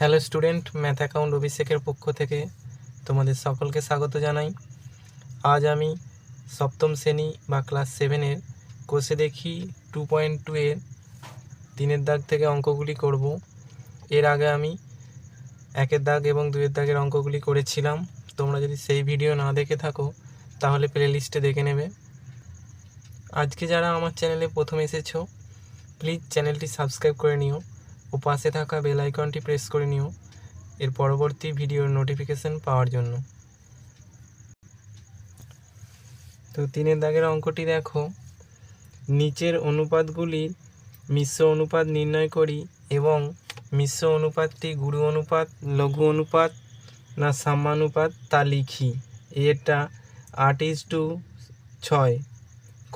Hello student math account অভিষেকের পক্ষ থেকে তোমাদের সকলকে স্বাগত জানাই। আজ আমি সপ্তম শ্রেণি বা ক্লাস সেভেনের কোষে দেখি টু পয়েন্ট টু এর তিনের দাগ থেকে অঙ্কগুলি করব। এর আগে আমি একের দাগ এবং দুয়ের দাগের অঙ্কগুলি করেছিলাম। তোমরা যদি সেই ভিডিও না দেখে থাকো, তাহলে প্লে লিস্টে দেখে নেবে। আজকে যারা আমার চ্যানেলে প্রথম এসেছ প্লিজ চ্যানেলটি সাবস্ক্রাইব করে নিও। ও পাশে থাকা বেল আইকনটি প্রেস করে নিও, এর পরবর্তী ভিডিওর নোটিফিকেশন পাওয়ার জন্য। তো তিনের দাগের অঙ্কটি দেখো। নিচের অনুপাতগুলির মিশ্র অনুপাত নির্ণয় করি এবং মিশ্র অনুপাতটি গুরু অনুপাত, লঘু অনুপাত না সাম্যানুপাত তা লিখি। এটা আট ইস টু ছয়,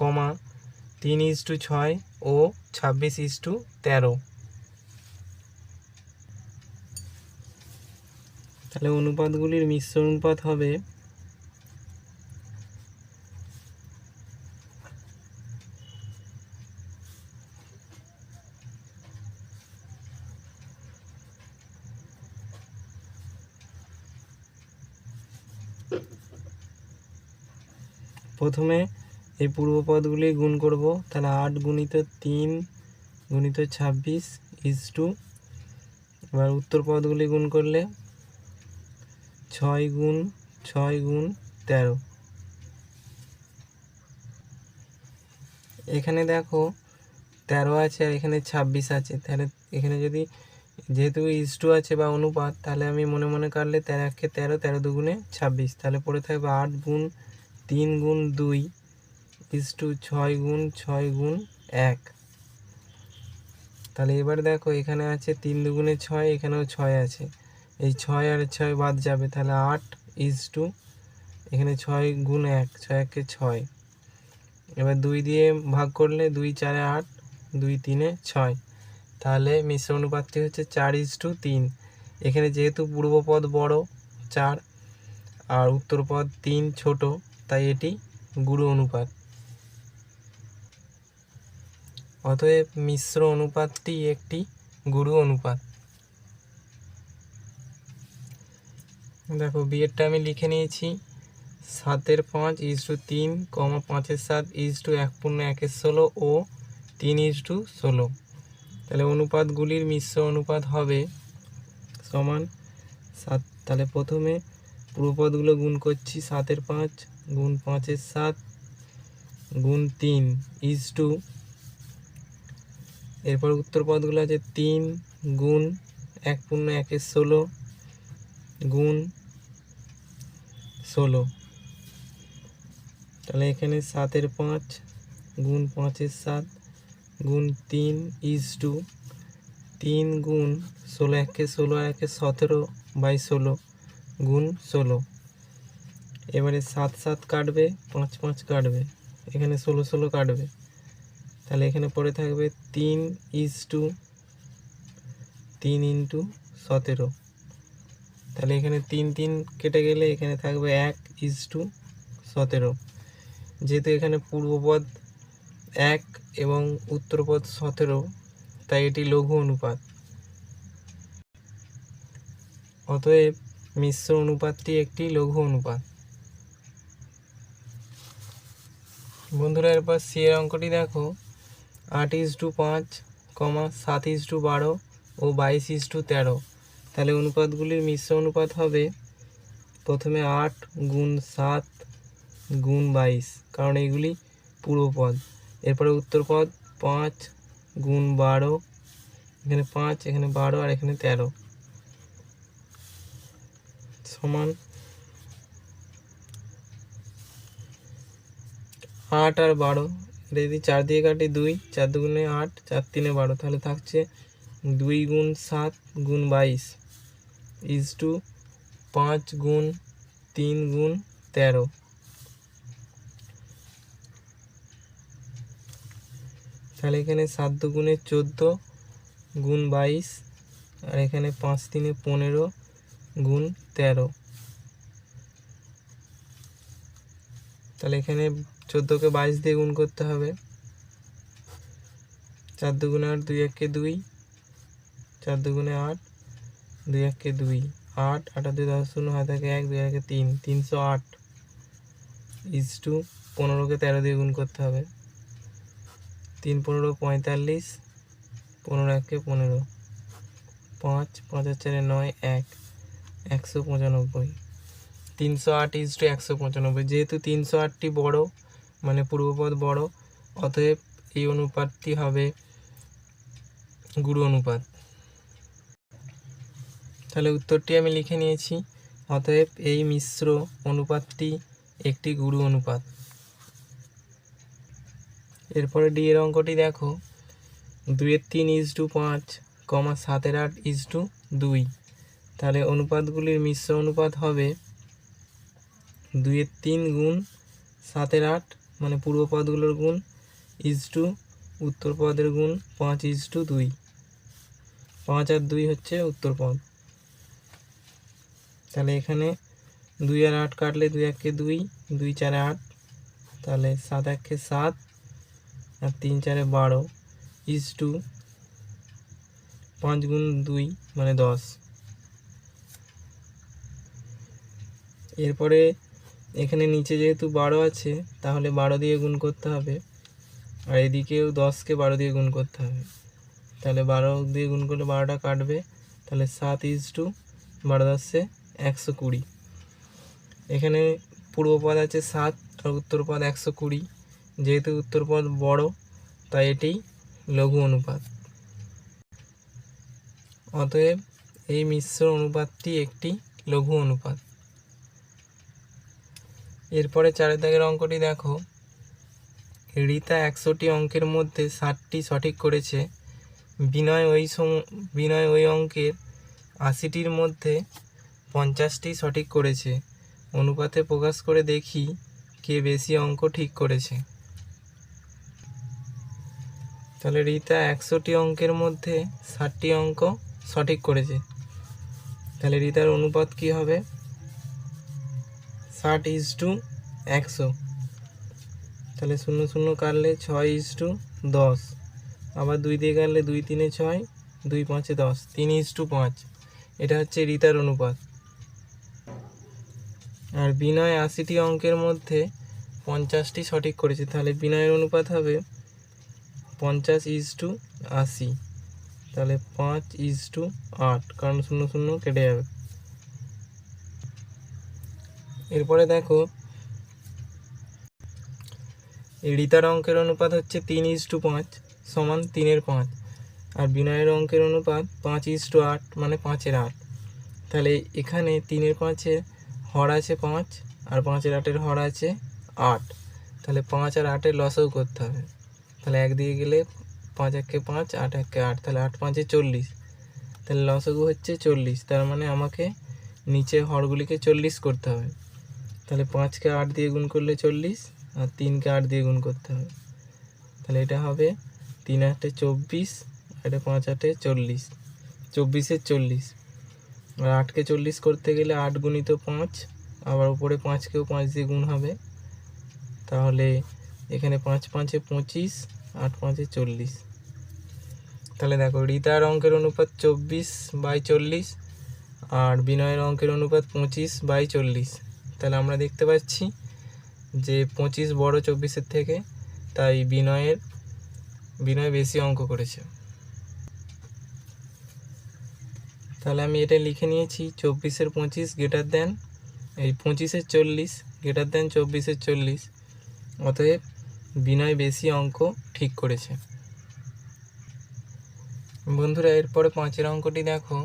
কমা তিন ইস টু ছয় ও ছাব্বিশ ইস টু তেরো। তাহলে অনুপাতগুলির মিশ্র অনুপাত হবে প্রথমে এই পূর্বপদগুলি গুণ করব। তাহলে আট গুণিত তিন গুণিত ছাব্বিশ ইজ টু এবার উত্তর পদগুলি গুণ করলে ছয় গুণ ছয় গুণ তেরো। এখানে দেখো তেরো আছে আর এখানে ছাব্বিশ আছে। তাহলে এখানে যদি যেহেতু ইস টু আছে বা অনুপাত, তাহলে আমি মনে মনে কাটলে তেরো একে তেরো তেরো দুগুণে ছাব্বিশ। তাহলে পড়ে থাকবে আট গুণ, তিন গুণ দুই ইস টু ছয় গুণ ছয় গুণ এক। তাহলে এবার দেখো এখানে আছে তিন দুগুণে ছয়, এখানেও ছয় আছে। এই ছয় আর ছয় বাদ যাবে, তাহলে আট ইজ টু এখানে ছয় গুণ এক, ছয় একে ছয়। এবার দুই দিয়ে ভাগ করলে দুই চারে আট, দুই তিনে ছয়। তাহলে মিশ্র অনুপাতটি হচ্ছে চার ইজ টু তিন। এখানে যেহেতু পূর্বপদ বড়, চার, আর উত্তরপদ তিন ছোট, তাই এটি গুরু অনুপাত। অতএব মিশ্র অনুপাতটি একটি গুরু অনুপাত। দেখো, বিয়েরটা আমি লিখে নিয়েছি। সাতের পাঁচ ইজ টু তিন, কমা পাঁচের সাত ইজ টু এক পূর্ণ একের ষোলো ও তিন ইজ টু ষোলো। তাহলে অনুপাতগুলির মিশ্র অনুপাত হবে সমান সাত। তাহলে প্রথমে পূর্বপদগুলো গুণ করছি, সাতের পাঁচ গুণ পাঁচের সাত গুণ তিন ইজ টু। এরপর উত্তর পদগুলো আছে তিন গুণ এক পূর্ণ একের ষোলো গুণ ষোলো। তাহলে এখানে সাতের পাঁচ, গুণ পাঁচের সাত, গুণ তিন ইজ টু তিন গুণ ষোলো, একে ষোলো একে সতেরো বাই ষোলো, গুণ ষোলো। এবারে সাত সাত কাটবে, পাঁচ পাঁচ কাটবে, এখানে ষোলো ষোলো কাটবে। তাহলে এখানে পড়ে থাকবে তিন ইজ টু তিন ইন্টু সতেরো। তাহলে এখানে তিন তিন কেটে গেলে এখানে থাকবে এক ইজ টু সতেরো। যেহেতু এখানে পূর্বপদ এক এবং উত্তরপদ সতেরো, তাই এটি লঘু অনুপাত। অতএব মিশ্র অনুপাতটি একটি লঘু অনুপাত। বন্ধুরা, এরপর সি অঙ্কটি দেখো। আট ইজ টু পাঁচ, কমা সাত ইজ টু বারো ও বাইশ ইজ টু তেরো। তাহলে অনুপাতগুলির মিশ্র অনুপাত হবে প্রথমে আট গুণ সাত গুণ বাইশ, কারণ এইগুলি পূর্বপদ এরপরে উত্তরপদ পাঁচ গুণ বারো, এখানে পাঁচ, এখানে বারো, আর এখানে তেরো। সমান আট আর বারো, এটা যদি চার দিয়ে কাটি দুই, চার দুগুণে আট, চার তিনে বারো, তাহলে থাকছে দুই গুণ সাত গুণ বাইশ। ইজ টু পাঁচ গুণ তিন গুণ তেরো। তাহলে এখানে সাত দুগুণে চোদ্দ গুণ বাইশ, আর এখানে পাঁচ তিনে পনেরো গুণ তেরো। তাহলে এখানে চোদ্দোকে বাইশ দিয়ে গুণ করতে হবে। চার দুগুণে আট দুই একে দুই, চার দুগুণে আট দুই একে দুই, আট, আটা দুই দশ, শূন্য হাতে থাকে এক, দুই একে তিন, তিনশো আট ইজ টু পনেরোকে তেরো দিয়ে গুণ করতে হবে। তিন পনেরো পঁয়তাল্লিশ, পনেরো একে পনেরো, পাঁচ আর চারে নয়, এক, একশো পঁচানব্বই। তিনশো আট ইজ টু একশো পঁচানব্বই, যেহেতু তিনশো আটটি বড় মানে পূর্বপদ বড়, অতএব এই অনুপাতটি হবে গুরু অনুপাত। তাহলে উত্তরটি আমি লিখে নিয়েছি। অতএব এই মিশ্র অনুপাতটি একটি গুরু অনুপাত। এরপরে ডি এর অঙ্কটি দেখো। দুইয়ের তিন ইজ টু পাঁচ, কমা সাতের আট ইজ টু দুই। তাহলে অনুপাতগুলির মিশ্র অনুপাত হবে দুইয়ের তিন গুণ সাতের আট মানে পূর্বপদগুলোর গুণ ইজ টু, উত্তর পদের গুণ পাঁচ ইজ টু দুই। পাঁচ আর দুই হচ্ছে উত্তর পদ। তাহলে এখানে দুই আর আট কাটলে দুই একে দুই দুই চারে আট, তাহলে সাত একে সাত, আর তিন চারে বারো ইজ টু পাঁচ গুণ দুই মানে দশ। এরপরে এখানে নিচে যেহেতু বারো আছে, তাহলে বারো দিয়ে গুণ করতে হবে। আর এদিকেও দশকে বারো দিয়ে গুণ করতে হবে। তাহলে বারো দিয়ে গুণ করলে বারোটা কাটবে। তাহলে সাত ইজ টু বারো দশে একশো কুড়ি। এখানে পূর্বপদ আছে সাত আর উত্তরপদ একশো কুড়ি। যেহেতু উত্তরপদ বড়, তাই এটি লঘু অনুপাত। অতএব এই মিশ্র অনুপাতটি একটি লঘু অনুপাত। এরপরে চারের অঙ্কটি দেখো। রিতা একশোটি অঙ্কের মধ্যে ষাটটি সঠিক করেছে। বিনয় ওই সম বিনয় ওই অঙ্কের আশিটির মধ্যে পঞ্চাশটি সঠিক করেছে। অনুপাতে প্রকাশ করে দেখি কে বেশি অঙ্ক ঠিক করেছে। তাহলে রিতা একশোটি অঙ্কের মধ্যে ষাটটি অঙ্ক সঠিক করেছে। তাহলে রিতার অনুপাত কি হবে? ষাট ইজ টু একশো। তাহলে শূন্য শূন্য কাটলে ছয় ইজ টু দশ। আবার দুই দিয়ে কাটলে দুই তিনে ছয়, দুই পাঁচে দশ, তিন ইজ টু পাঁচ। এটা হচ্ছে রিতার অনুপাত। আর বিনয় আশিটি অঙ্কের মধ্যে পঞ্চাশটি সঠিক করেছে। তাহলে বিনয়ের অনুপাত হবে পঞ্চাশ ইজ টু আশি। তাহলে পাঁচ ইজ টু আট, কারণ শূন্য শূন্য কেটে যাবে। এরপরে দেখো রিতার অঙ্কের অনুপাত হচ্ছে তিন ইজ টু পাঁচ সমান তিনের পাঁচ, আর বিনয়ের অঙ্কের অনুপাত পাঁচ ইজ টু আট মানে পাঁচের আট। তাহলে এখানে তিনের পাঁচের হর আছে পাঁচ আর পাঁচের আটের হর আছে আট। তাহলে পাঁচ আর আটের লসও করতে হবে। তাহলে এক দিয়ে গেলে পাঁচ একে পাঁচ, আট একে আট, তাহলে আট পাঁচে চল্লিশ। তাহলে লসগু হচ্ছে চল্লিশ। তার মানে আমাকে নিচে হরগুলিকে চল্লিশ করতে হবে। তাহলে পাঁচকে আট দিয়ে গুণ করলে চল্লিশ আর তিনকে আট দিয়ে গুণ করতে হবে। তাহলে এটা হবে তিন আটে চব্বিশ এটা পাঁচ আটে চল্লিশ। চব্বিশের চল্লিশ। আটকে চল্লিশ করতে গেলে আট গুণিত পাঁচ, আবার উপরে পাঁচকেও পাঁচ দিয়ে গুণ হবে। তাহলে এখানে পাঁচ পাঁচে পঁচিশ, আট পাঁচে চল্লিশ। তাহলে দেখো, রিতার অঙ্কের অনুপাত চব্বিশ বাই চল্লিশ, আর বিনয়ের অঙ্কের অনুপাত পঁচিশ বাই চল্লিশ। তাহলে আমরা দেখতে পাচ্ছি যে পঁচিশ বড় চব্বিশের থেকে তাই বিনয়ের, বিনয় বেশি অঙ্ক করেছে। তাহলে আমি এটা লিখে নিয়েছি, চব্বিশের পঁচিশ গ্রেটার দেন এই পঁচিশের চল্লিশ গ্রেটার দেন চব্বিশের চল্লিশ, অতএব বিনয় বেশি অঙ্ক ঠিক করেছে। বন্ধুরা, এরপরে পাঁচের অঙ্কটি দেখো।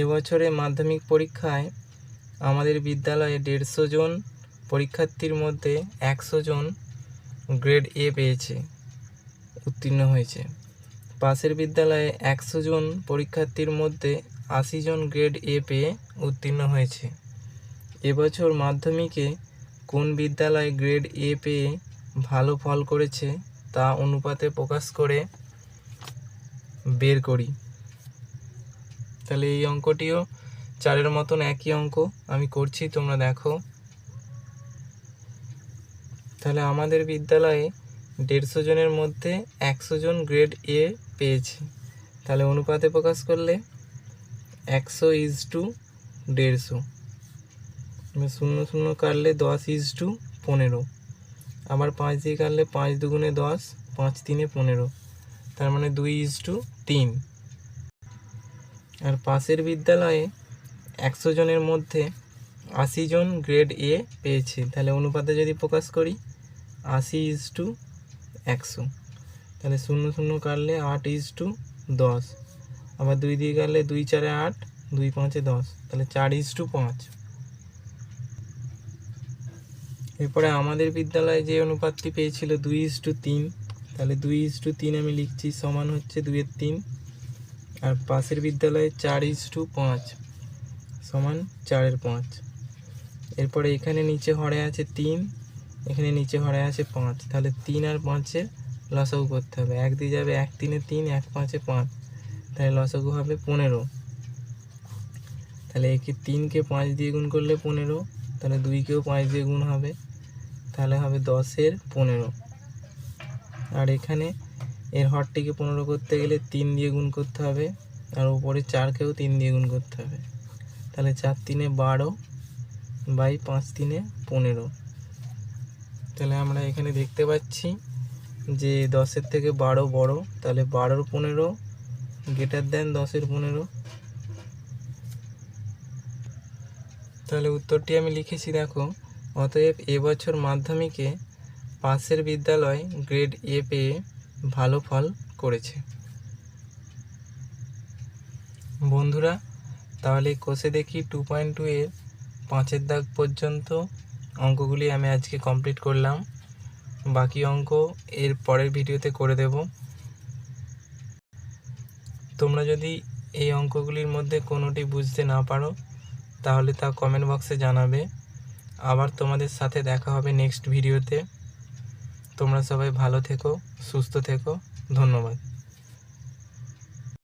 এবছরে মাধ্যমিক পরীক্ষায় আমাদের বিদ্যালয়ে দেড়শো জন পরীক্ষার্থীর মধ্যে একশো জন গ্রেড এ পেয়েছে, উত্তীর্ণ হয়েছে। পাশের বিদ্যালয়ে একশো জন পরীক্ষার্থীর মধ্যে আশি জন গ্রেড এ পেয়ে উত্তীর্ণ হয়েছে। এবছর মাধ্যমিকে কোন বিদ্যালয় গ্রেড এ পেয়ে ভালো ফল করেছে তা অনুপাতে প্রকাশ করে বের করি। তাহলে এই অঙ্কটিও চারের মতন একই অঙ্ক আমি করছি, তোমরা দেখো। তাহলে আমাদের বিদ্যালয়ে দেড়শো জনের মধ্যে একশো জন গ্রেড এ পেয়েছে। তাহলে অনুপাতে প্রকাশ করলে একশো ইজ টু দেড়শো। শূন্য শূন্য কাটলে দশ ইজ টু পনেরো। আবার পাঁচ দিয়ে কাটলে পাঁচ দুগুণে দশ, পাঁচ তিনে পনেরো। তার মানে দুই ইজ টু তিন। আর পাশের বিদ্যালয়ে একশো জনের মধ্যে আশি জন গ্রেড এ পেয়েছে। তাহলে অনুপাতে যদি প্রকাশ করি, আশি ইজ টু একশো। তাহলে শূন্য শূন্য কাটলে আট ইজ টু দশ। আবার দুই দিয়ে গেলে দুই চারে আট, দুই পাঁচে দশ, তাহলে চার ইস টু পাঁচ। এরপরে আমাদের বিদ্যালয়ে যে অনুপাতটি পেয়েছিল দুই ইজ টু তিন, তাহলে দুই ইস টু তিন আমি লিখছি, সমান হচ্ছে দুইয়ের তিন, আর পাশের বিদ্যালয়ে চার ইস টু পাঁচ, সমান চারের পাঁচ। এরপরে এখানে নিচে হরে আছে তিন, এখানে নিচে হরে আছে পাঁচ, তাহলে তিন আর পাঁচের লসাগু করতে হবে। এক দিয়ে যাবে এক তিনে তিন, এক পাঁচে পাঁচ। তাহলে লসাগু হবে পনেরো। তাহলে একে তিনকে পাঁচ দিয়ে গুণ করলে পনেরো, তাহলে দুইকেও পাঁচ দিয়ে গুণ হবে, তাহলে হবে দশের পনেরো। আর এখানে এর হরটিকে পনেরো করতে গেলে তিন দিয়ে গুণ করতে হবে, আর উপরে চারকেও তিন দিয়ে গুণ করতে হবে। তাহলে চার তিনে বারো বাই পাঁচ তিনে পনেরো। তাহলে আমরা এখানে দেখতে পাচ্ছি যে দশের থেকে বারো বড়, তাহলে বারোর পনেরো গেটার দেন দশের পনেরো। তাহলে উত্তরটি আমি লিখেছি, দেখো, অতএব এবছর মাধ্যমিকে পাশের বিদ্যালয় গ্রেড এ পেয়ে ভালো ফল করেছে। বন্ধুরা, তাহলে কোষে দেখি টু পয়েন্ট টু এর পাঁচের দাগ পর্যন্ত অঙ্কগুলি আমি আজকে কমপ্লিট করলাম। বাকি অঙ্ক এর পরের ভিডিওতে করে দেব। তোমরা যদি এই অঙ্কগুলির মধ্যে কোনোটি বুঝতে না পারো, তাহলে তা কমেন্ট বক্সে জানাবে। আবার তোমাদের সাথে দেখা হবে নেক্সট ভিডিওতে তোমরা সবাই ভালো থেকো, সুস্থ থেকো। ধন্যবাদ।